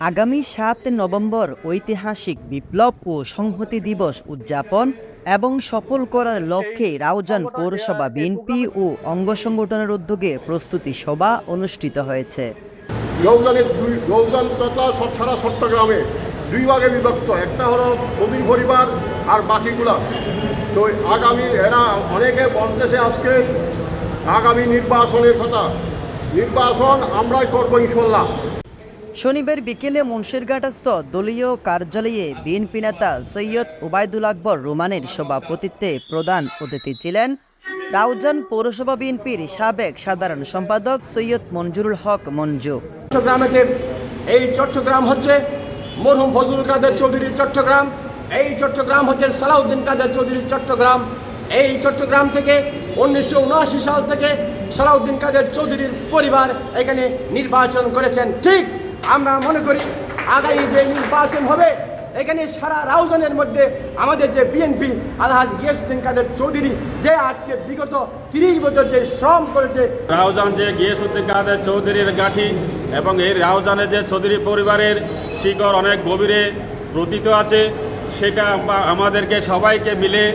আগামী সাত নভেম্বর ঐতিহাসিক বিপ্লব ও সংহতি দিবস উদযাপন এবং সফল করার লক্ষ্যে রাউজান পৌরসভা বিএনপি ও অঙ্গ সংগঠনের উদ্যোগে প্রস্তুতি সভা অনুষ্ঠিত হয়েছে। দুই চট্টগ্রামে দুই ভাগে বিভক্ত। একটা হলো কবির পরিবার আর বাকিগুলা। তো আগামী এরা অনেকে বলতেছে আজকে আগামী নির্বাচনের কথা। নির্বাচন আমরাই করব ইনশাল্লাহ। শনিবার বিকেলে মুন্সিরঘাটস্থ দলীয় কার্যালয়ে বিএনপি নেতা সৈয়দ ওবায়দুল আকবর রোমানের সভাপতিত্বে প্রধান অতিথি ছিলেন রাউজান পৌরসভা বিএনপির সাবেক সাধারণ সম্পাদক সৈয়দ মঞ্জুরুল হক মঞ্জু। চট্টগ্রামেতে এই চট্টগ্রাম হচ্ছে, মরহুম ফজলুল কাদের চৌধুরীর চট্টগ্রাম, এই চট্টগ্রাম হচ্ছে সালাউদ্দিন কাদের চৌধুরীর চট্টগ্রাম, এই চট্টগ্রাম থেকে উনিশশো উনআশি সাল থেকে সালাউদ্দিন কাদের চৌধুরীর পরিবার এখানে নির্বাচন করেছেন। ঠিক আমরা মনে করি আগামী যে নির্বাচন হবে, এখানে সারা রাউজানের মধ্যে আমাদের যে বিএনপি, আলহাজ গিয়াসুদ্দিন কাদের চৌধুরী, যে আজকে বিগত তিরিশ বছর যে শ্রম করেছে। রাউজান যে গিয়েসুদ্দিন কাদের চৌধুরীর গাঠি এবং এই রাউজানের যে চৌধুরী পরিবারের শিকড় অনেক গভীরে প্রতীত আছে, সেটা আমা- আমাদেরকে সবাইকে মিলে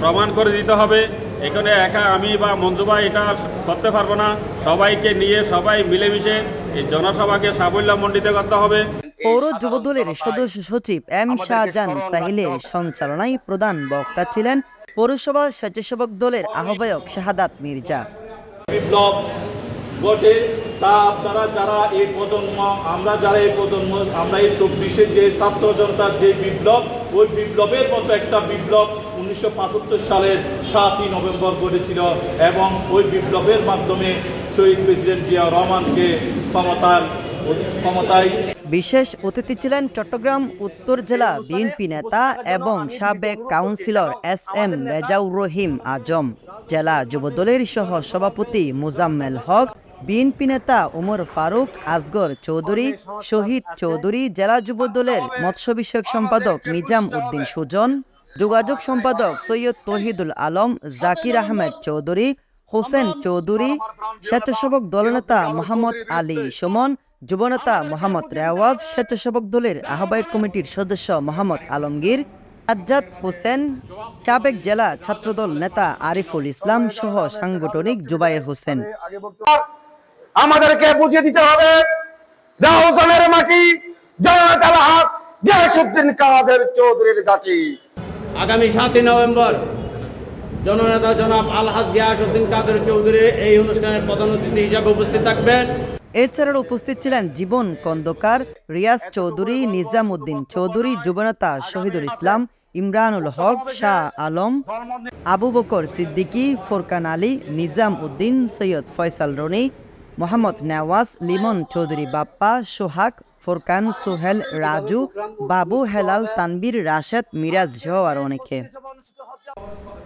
প্রমাণ করে দিতে হবে। এখানে একা আমি বা মঞ্জুবা এটা করতে পারব না। সবাইকে নিয়ে সবাই মিলেমিশে এই জনসভাকে সাফল্যমণ্ডিত করতে হবে। পৌর যুবদলের সদস্য সচিব এম শাহজাহান সাহিলের সঞ্চালনায় প্রধান বক্তা ছিলেন পৌরসভা স্বেচ্ছাসেবক দলের আহ্বায়ক শাহাদাত মির্জা। বিপ্লব ঘটে তা আপনারা যারা এই প্রজন্ম আমরা যারা এই প্রজন্ম আমরা এই চব্বিশের যে ছাত্র জনতার যে বিপ্লব ওই বিপ্লবের মতো একটা বিপ্লব উনিশশো সালের সাতই নভেম্বর ঘটেছিল এবং ওই বিপ্লবের মাধ্যমে শহীদ প্রেসিডেন্ট জিয়া রহমানকে ক্ষমতার ক্ষমতায় বিশেষ অতিথি ছিলেন চট্টগ্রাম উত্তর জেলা বিএনপি নেতা এবং সাবেক councillor S M Rezaur Rahim Azam. জেলা যুবদলের সহ সভাপতি মুজাম্মেল হক, বিএনপি নেতা উমর ফারুক আসগর চৌধুরী, শহীদ চৌধুরী জেলা যুবদলের মৎস্য বিষয়ক সম্পাদক নিজাম উদ্দিন সুজন, যোগাযোগ সম্পাদক সৈয়দ তহিদুল আলম, জাকির আহমেদ চৌধুরী হোসেন চৌধুরী স্বেচ্ছাসেবক দলনেতা মোহাম্মদ আলী সুমন যুবনেতা মোহাম্মদ রেওয়াজ স্বেচ্ছাসেবক দলের আহ্বায়ক কমিটির সদস্য মোহাম্মদ আলমগীর সাজ্জাদ হোসেন সাবেক জেলা ছাত্রদল নেতা আরিফুল ইসলাম সহ সাংগঠনিক জুবাইর হোসেন। আমাদেরকে বুঝিয়ে দিতে হবে রাউজানের মাটি জনতার হাত গিয়াসুদ্দিন কাদের চৌধুরীর গাঠি আগামী সাতই নভেম্বর জননেতা জনাব আলহাজ গিয়াসউদ্দিন কাদের চৌধুরী এই অনুষ্ঠানের প্রধান অতিথি হিসাবে উপস্থিত থাকবেন। এছাড়াও উপস্থিত ছিলেন জীবন কন্দকার, রিয়াজ চৌধুরী নিজাম উদ্দিন চৌধুরী, যুবনেতা শহীদুল ইসলাম, ইমরানুল হক, শাহ আলম, আবু বকর সিদ্দিকী, ফোরকান আলী নিজাম উদ্দিন সৈয়দ ফয়সাল রনি, মোহাম্মদ নেওয়াজ, লিমন চৌধুরী বাপ্পা, সোহাগ, ফোরকান সোহেল, রাজু, বাবু হেলাল তানবীর রাশেদ, মিরাজ সহ আর অনেকে।